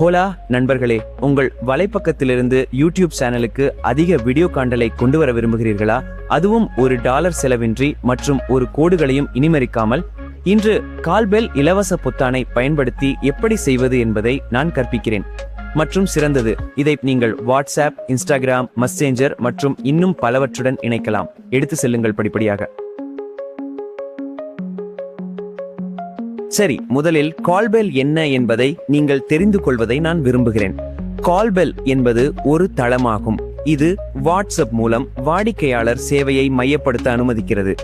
ஹோலா நண்பர்களே உங்கள் வலைப்பக்கத்திலிருந்து யூடியூப் சேனலுக்கு அதிக வீடியோ காண்டலை கொண்டு வர விரும்புகிறீர்களா? அதுவும் ஒரு டாலர் செலவின்றி மற்றும் ஒரு கோடுகளையும் இனிமறிக்காமல் இன்று கால்பெல் இலவச பொத்தானை பயன்படுத்தி எப்படி செய்வது என்பதை நான் கற்பிக்கிறேன். மற்றும் சிறந்தது இதை நீங்கள் வாட்ஸ்அப் இன்ஸ்டாகிராம் மெசேஞ்சர் மற்றும் இன்னும் பலவற்றுடன் இணைக்கலாம். எடுத்து செல்லுங்கள் படிப்படியாக. சரி முதலில் கால்பெல் என்ன என்பதை நீங்கள் தெரிந்து கொள்வதை நான் விரும்புகிறேன். கால்பெல் என்பது ஒரு தளமாகும். இது வாட்ஸ்அப் மூலம் வாடிக்கையாளர் சேவையை மையப்படுத்த அனுமதிக்கிறது.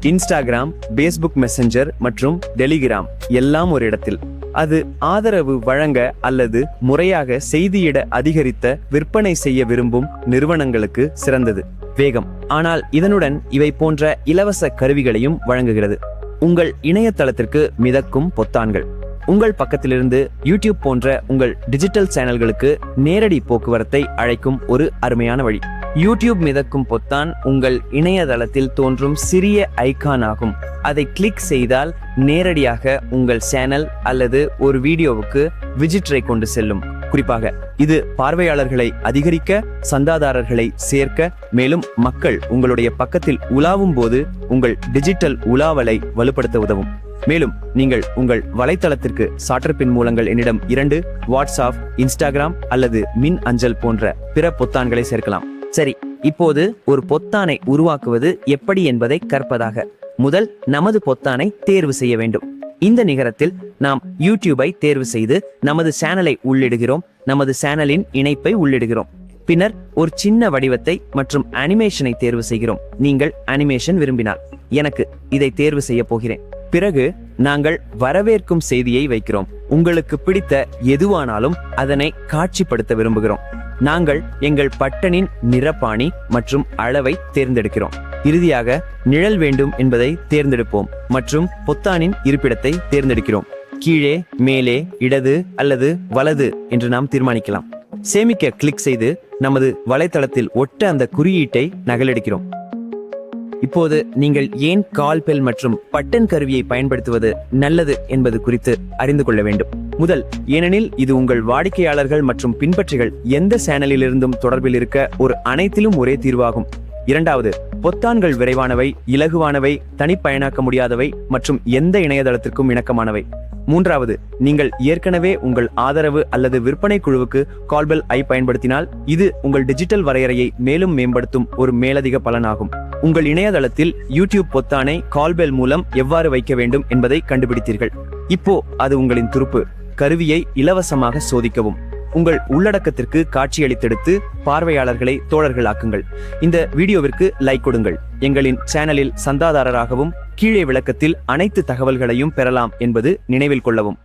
இன்ஸ்டாகிராம் பேஸ்புக் மெசஞ்சர் மற்றும் டெலிகிராம் எல்லாம் ஒரு இடத்தில். அது ஆதரவு வழங்க அல்லது முறையாக செய்தியிட அதிகரித்த விற்பனை செய்ய விரும்பும் நிறுவனங்களுக்கு சிறந்தது. வேகம். ஆனால் இதனுடன் இவை போன்ற இலவச கருவிகளையும் வழங்குகிறது. உங்கள் இணையதளத்திற்கு மிதக்கும் பொத்தான்கள். உங்கள் பக்கத்திலிருந்து யூடியூப் போன்ற உங்கள் டிஜிட்டல் சேனல்களுக்கு நேரடி போக்குவரத்தை அழைக்கும் ஒரு அருமையான வழி. யூடியூப் மிதக்கும் பொத்தான் உங்கள் இணையதளத்தில் தோன்றும் சிறிய ஐகான் ஆகும். அதை கிளிக் செய்தால் நேரடியாக உங்கள் சேனல் அல்லது ஒரு வீடியோவுக்கு விஜிட்டரை கொண்டு செல்லும். குறிப்பாக இது பார்வையாளர்களை அதிகரிக்க சந்தாதாரர்களை சேர்க்க மேலும் மக்கள் உங்களுடைய பக்கத்தில் உலாவும் போது உங்கள் டிஜிட்டல் உலாவலை வலுப்படுத்த உதவும். மேலும் நீங்கள் உங்கள் வலைத்தளத்திற்கு சாற்றப்பின் மூலங்கள் என்னிடம் இரண்டு வாட்ஸ்அப் இன்ஸ்டாகிராம் அல்லது மின் அஞ்சல் போன்ற பிற பொத்தான்களை சேர்க்கலாம். சரி இப்போது ஒரு பொத்தானை உருவாக்குவது எப்படி என்பதை கற்பதாக. முதல் நமது பொத்தானை தேர்வு செய்ய வேண்டும். இந்த நிகரத்தில் நாம் யூடியூபை தேர்வு செய்து நமது சேனலை உள்ளிடுகிறோம். நமது சேனலின் இணைப்பை உள்ளிடுகிறோம். பின்னர் ஒரு சின்ன வடிவத்தை மற்றும் அனிமேஷனை தேர்வு செய்கிறோம். நீங்கள் அனிமேஷன் விரும்பினால் எனக்கு இதை தேர்வு செய்ய போகிறேன். பிறகு நாங்கள் வரவேற்கும் செய்தியை வைக்கிறோம். உங்களுக்கு பிடித்த எதுவானாலும் அதனை காட்சிப்படுத்த விரும்புகிறோம். நாங்கள் எங்கள் பட்டனின் நிறப்பாணி மற்றும் அளவை தேர்ந்தெடுக்கிறோம். இறுதியாக நிழல் வேண்டும் என்பதை தேர்ந்தெடுப்போம் மற்றும் பொத்தானின் இருப்பிடத்தை தேர்ந்தெடுக்கிறோம். கீழே மேலே இடது அல்லது வலது என்று நாம் தீர்மானிக்கலாம். சேமிக்க கிளிக் செய்து நமது வலைத்தளத்தில் ஒட்ட அந்த குறியீட்டை நகலெடுக்கிறோம். இப்போது நீங்கள் ஏன் கால்பெல் மற்றும் பட்டன் கருவியை பயன்படுத்துவது நல்லது என்பது குறித்து அறிந்து கொள்ள வேண்டும். முதல் ஏனெனில் இது உங்கள் வாடிக்கையாளர்கள் மற்றும் பின்பற்றிகள் எந்த சேனலிலிருந்தும் தொடர்பில் இருக்க ஒரு அனைத்திலும் ஒரே தீர்வாகும். இரண்டாவது பொத்தான்கள் விரைவானவை இலகுவானவை தனிப்பயனாக்க முடியாதவை மற்றும் எந்த இணையதளத்திற்கும் இணக்கமானவை. மூன்றாவது நீங்கள் ஏற்கனவே உங்கள் ஆதரவு அல்லது விற்பனை குழுவுக்கு கால்பெல் ஐ பயன்படுத்தினால் இது உங்கள் டிஜிட்டல் வரையறையை மேலும் மேம்படுத்தும் ஒரு மேலதிக பலனாகும். உங்கள் இணையதளத்தில் யூடியூப் பொத்தானை கால்பெல் மூலம் எவ்வாறு வைக்க வேண்டும் என்பதை கண்டுபிடித்தீர்கள். இப்போ அது உங்களின் துருப்பு. கருவியை இலவசமாக சோதிக்கவும். உங்கள் உள்ளடக்கத்திற்கு காட்சியளித்தெடுத்து பார்வையாளர்களை தோழர்களாக்குங்கள். இந்த வீடியோவிற்கு லைக் கொடுங்கள். எங்களின் சேனலில் சந்தாதாரராகவும் கீழே விளக்கத்தில் அனைத்து தகவல்களையும் பெறலாம் என்பது நினைவில் கொள்ளவும்.